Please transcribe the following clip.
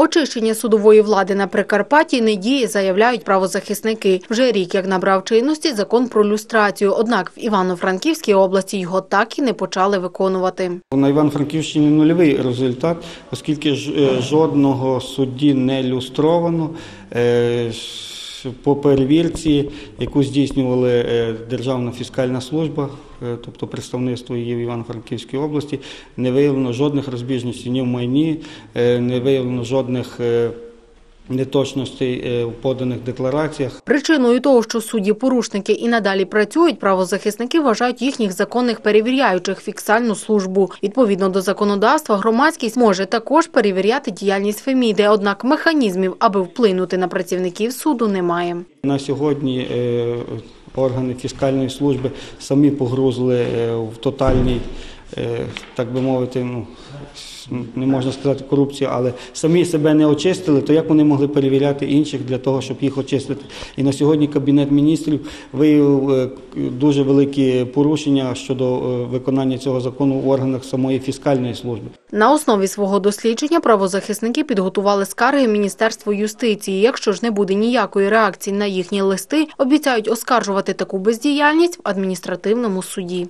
Очищення судової влади на Прикарпатті не діє, заявляють правозахисники. Вже рік як набрав чинності закон про люстрацію. Однак в Івано-Франківській області його так і не почали виконувати. На Івано-Франківщині нульовий результат, оскільки е, жодного судді не люстровано. По перевірці, яку здійснювала е, Державна фіскальна служба, е, тобто представництво її в Івано-Франківській області, не виявлено жодних розбіжностей ні в майні, е, не виявлено жодних неточностей е, у поданих деклараціях. Причиною того, що судді-порушники і надалі працюють, правозахисники вважають їхніх законних перевіряючих фіксальну службу. Відповідно до законодавства, громадськість може також перевіряти діяльність Феміди, однак механізмів, аби вплинути на працівників суду, немає. На сьогодні е, органи фіскальної служби самі погрузли е, в тотальній, е, так би мовити, ну не можна сказати корупцію, але самі себе не очистили, то як вони могли перевіряти інших для того, щоб їх очистити? І на сьогодні Кабінет міністрів виявив е, дуже великі порушення щодо е, виконання цього закону в органах самої фіскальної служби. На основі свого дослідження правозахисники підготували скарги Міністерству юстиції. Якщо ж не буде ніякої реакції на їхні листи, обіцяють оскаржувати таку бездіяльність в адміністративному суді.